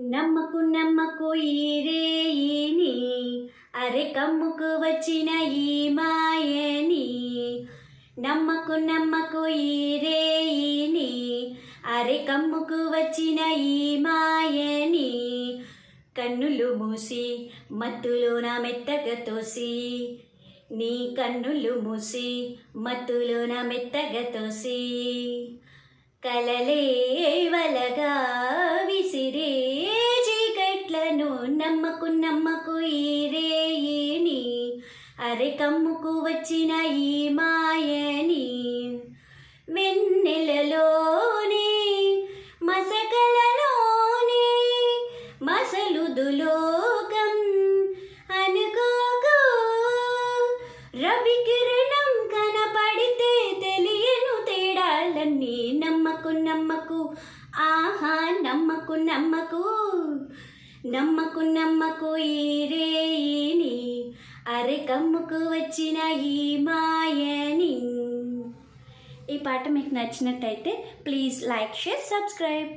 నమ్మకు నమ్మకు కోయిరేయీని అరే కమ్ముకు వచ్చిన ఈ మాయని. నమ్మకు నమ్మకు రేయిని అరే కమ్ముకు వచ్చిన ఈ మాయని. కన్నులు మూసి మత్తులోన మెత్తగా తోసి నీ కన్నులు మూసి మత్తులోన మెత్తగా తోసి. కలలే వలగా నమ్మకు నమ్మకు ఈరేయిని అరె కమ్ముకు వచ్చిన ఈ మాయని. వెన్నెలలోని మసకలలోని మసలుదులోకం అనుకోకు. రవి కిరణం కనపడితే తెలియను తేడాలన్నీ. నమ్మకు నమ్మకు ఆహా నమ్మకు నమ్మకు. నమ్మకు నమ్మకు ఈరేయిని అరె కమ్ముకు వచ్చిన ఈ మాయని. ఈ పాట మీకు నచ్చినట్టయితే ప్లీజ్ లైక్ షేర్ సబ్స్క్రైబ్.